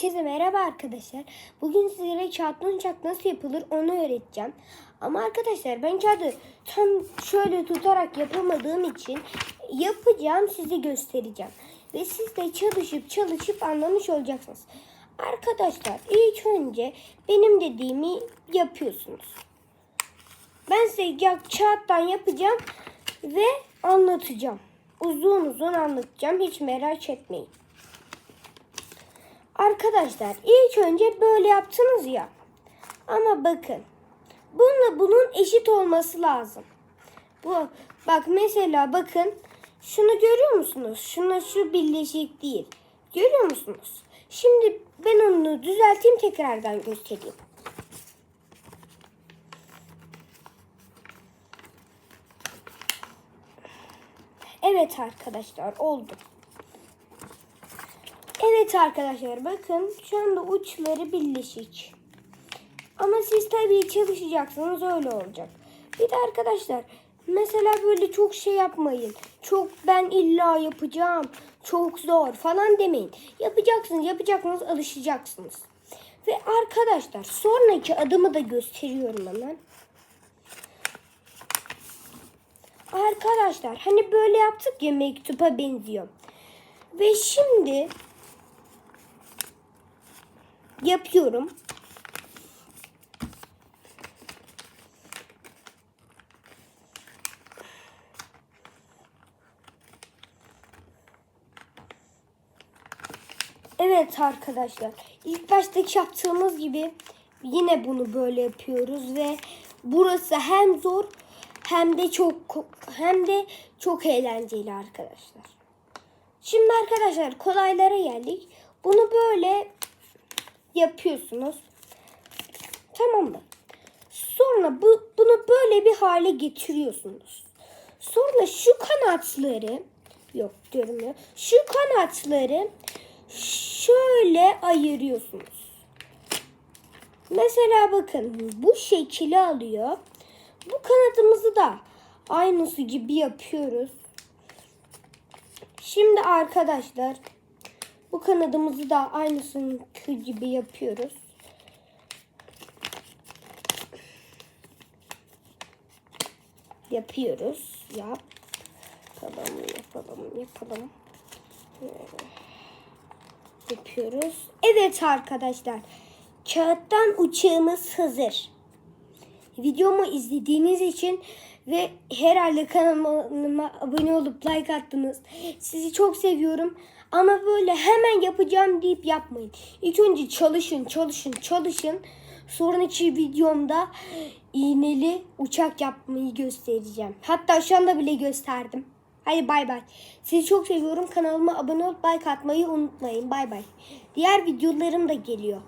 Herkese merhaba arkadaşlar. Bugün sizlere kağıtlı uçak nasıl yapılır onu öğreteceğim. Ama arkadaşlar ben kağıdı tam şöyle tutarak yapamadığım için yapacağım size göstereceğim. Ve siz de çalışıp çalışıp anlamış olacaksınız. Arkadaşlar ilk önce benim dediğimi yapıyorsunuz. Ben size ya- kağıttan yapacağım ve anlatacağım. Uzun uzun anlatacağım. Hiç merak etmeyin. Arkadaşlar ilk önce böyle yaptınız ya. Ama bakın. Bununla bunun eşit olması lazım. Bu bak mesela bakın. Şunu görüyor musunuz? Şuna şu birleşik değil. Görüyor musunuz? Şimdi ben onu düzelteyim tekrardan göstereyim. Evet arkadaşlar oldu. Evet arkadaşlar bakın şu anda uçları birleşik. Ama siz tabii çalışacaksınız öyle olacak. Bir de arkadaşlar mesela böyle çok şey yapmayın. Çok ben illa yapacağım. Çok zor falan demeyin. Yapacaksınız yapacaksınız alışacaksınız. Ve arkadaşlar sonraki adımı da gösteriyorum hemen. Arkadaşlar hani böyle yaptık ya mektuba benziyor. Ve şimdi yapıyorum. Evet arkadaşlar. ilk baştaki yaptığımız gibi yine bunu böyle yapıyoruz ve burası hem zor hem de çok hem de çok eğlenceli arkadaşlar. Şimdi arkadaşlar kolaylara geldik. Bunu böyle yapıyorsunuz. Tamam mı? Sonra bu, bunu böyle bir hale getiriyorsunuz. Sonra şu kanatları yok diyorum ya. Şu kanatları şöyle ayırıyorsunuz. Mesela bakın bu şekli alıyor. Bu kanadımızı da aynısı gibi yapıyoruz. Şimdi arkadaşlar bu kanadımızı da aynısını gibi yapıyoruz. Yapıyoruz. Yap. Yapalım, yapalım, yapalım. Yapıyoruz. Evet arkadaşlar. Kağıttan uçağımız hazır. Videomu izlediğiniz için ve herhalde kanalıma abone olup like attınız. Sizi çok seviyorum. Ama böyle hemen yapacağım deyip yapmayın. İlk önce çalışın, çalışın, çalışın. Sonraki videomda iğneli uçak yapmayı göstereceğim. Hatta şu anda bile gösterdim. Hadi bay bay. Sizi çok seviyorum. Kanalıma abone olup like atmayı unutmayın. Bay bay. Diğer videolarım da geliyor.